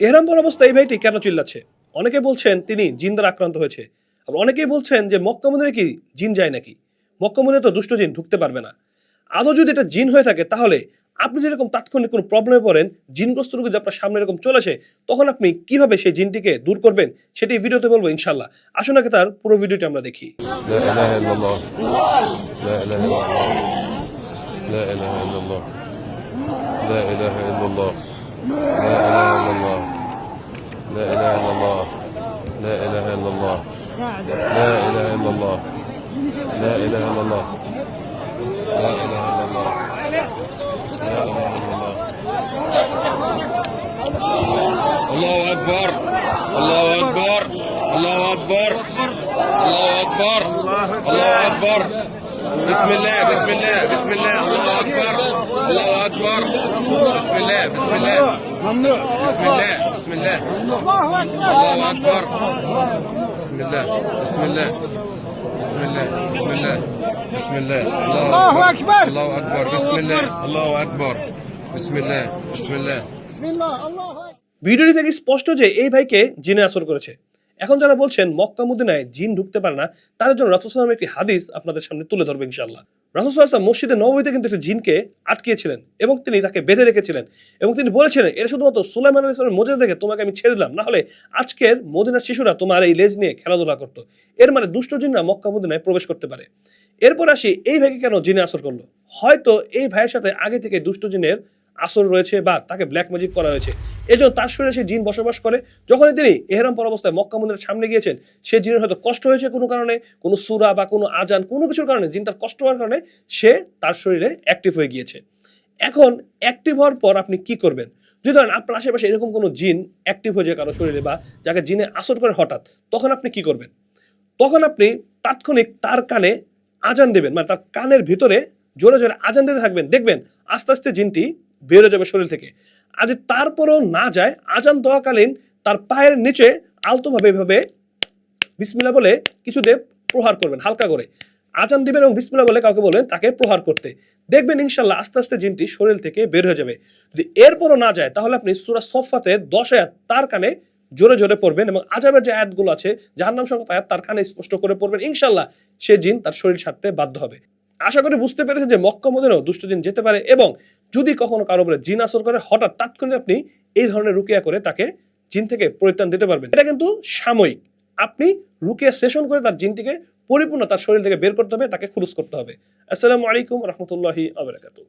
এহরামপুর অবস্থা এই ভাইটি কেন চিল্লাচ্ছে? অনেকে বলছেন তিনি জিন দ্বারা আক্রান্ত হয়েছে। আবার অনেকেই বলছেন যে মক্কা মন্দিরে কি জিন যায় নাকি? মক্কা মন্দিরে তো দুষ্ট জিন ঢুকতে পারবে না। আদৌ যদি এটা জিন হয়ে থাকে তাহলে আপনি যেরকম তাৎক্ষণিক কোনো প্রবলেমে পড়েন জিনগ্রস্ত রোগী যদি আপনার সামনে এরকম চলেছে তখন আপনি কীভাবে সেই জিনটিকে দূর করবেন সেটি ভিডিওতে বলব ইনশাল্লাহ আসুন আগে তার পুরো ভিডিওটি আমরা দেখি। لا إله إلا الله. لا إله إلا الله. لا إله إلا الله. لا إله إلا الله. لا إله إلا الله. لا إله إلا الله. لا إله إلا الله. لا إله إلا الله. لا إله إلا الله الله أكبر. الله أكبر. الله أكبر. الله أكبر. الله أكبر. بسم الله بسم الله بسم الله الله أكبر الله أكبر بسم الله بسم الله بسم الله بسم الله الله أكبر بسم الله بسم الله بسم الله بسم الله بسم الله الله أكبر الله أكبر بسم الله الله أكبر بسم الله بسم الله ভিডিওটি থেকে স্পষ্ট যে এই ভাইকে জিনে আসর করেছে এখন যারা বলছেন মক্কা মদিনায় জিন ঢুকতে পারে না, তাদের জন্য রাসুসালামের একটি হাদিস আপনাদের সামনে তুলে ধরবে ইনশাল্লাহ রাসুসাল্লাম মসজিদে নবীতে কিন্তু একটি জিনকে আটকিয়েছিলেন এবং তিনি তাকে বেঁধে রেখেছিলেন এবং তিনি বলেছিলেন, এটা শুধুমাত্র সুলাইমান আলী ইসলামের মজুদ দেখে তোমাকে আমি ছেড়ে দিলাম। না হলে আজকের মদিনার শিশুরা তোমার এই লেজ নিয়ে খেলাধুলা করতো। এর মানে দুষ্ট জিনরা মক্কা মদিনায় প্রবেশ করতে পারে। এরপর আসি, এই ভাইকে কেন জিনে আসর করল? হয়তো এই ভাইয়ের সাথে আগে থেকে দুষ্ট জিনের আসর রয়েছে বা তাকে ব্ল্যাক ম্যাজিক করা হয়েছে। এই জন্য তার শরীরে সে জিন বসবাস করে। যখনই তিনি এহরাম পর অবস্থায় মক্কা মন্দিরের সামনে গিয়েছেন, সে জিনের হয়তো কষ্ট হয়েছে কোনো কারণে, কোনো সুরা বা কোনো আজান, কোনো কিছুর কারণে, জিনটার কষ্ট হওয়ার কারণে সে তার শরীরে অ্যাক্টিভ হয়ে গিয়েছে। এখন অ্যাক্টিভ হওয়ার পর আপনি কি করবেন? যদি ধরেন আপনার আশেপাশে এরকম কোনো জিন অ্যাক্টিভ হয়ে যায় কারও শরীরে বা যাকে জিনে আসর করে হঠাৎ, তখন আপনি কি করবেন? তখন আপনি তাৎক্ষণিক তার কানে আজান দেবেন। মানে তার কানের ভিতরে জোরে জোরে আজান দিতে থাকবেন। দেখবেন আস্তে আস্তে জিনটি বেরো যাবে শরীর থেকে। যদি তারপরেও না যায়, আজান দেওয়াকালীন তার পায়ের নিচে আলতোভাবে এভাবে বিসমিল্লা বলে কিছুতে প্রহার করবেন, হালকা করে। আজান দিবেন এবং বিসমিল্লা বলে কাউকে বলবেন তাকে প্রহার করতে। দেখবেন ইনশাল্লাহ আস্তে আস্তে জিনটি শরীর থেকে বের হয়ে যাবে। যদি এরপরও না যায়, তাহলে আপনি সুরা সফাতের দশ আয়াত তার কানে জোরে জোরে পড়বেন এবং আজাবের যে আয়াতগুলো আছে, জাহান্নাম সংক্রান্ত আয়াত তার কানে স্পষ্ট করে পড়বেন। ইনশাল্লাহ সে জিন তার শরীর ছাড়তে বাধ্য হবে। আশা করি বুঝতে পেরেছে যে মক্কা মদিনেও দুষ্ট জিন যেতে পারে এবং যদি কখনো কারও উপরে জিন আসর করে, হঠাৎ তাৎক্ষণিক আপনি এই ধরনের রুকিয়া করে তাকে জিন থেকে পরিত্রাণ দিতে পারবেন। এটা কিন্তু সাময়িক। আপনি রুকিয়া সেশন করে তার জিনটিকে পরিপূর্ণ তার শরীর থেকে বের করতে হবে, তাকে খুরুজ করতে হবে। আসসালামু আলাইকুম রহমতুল্লাহি আবরাকাতু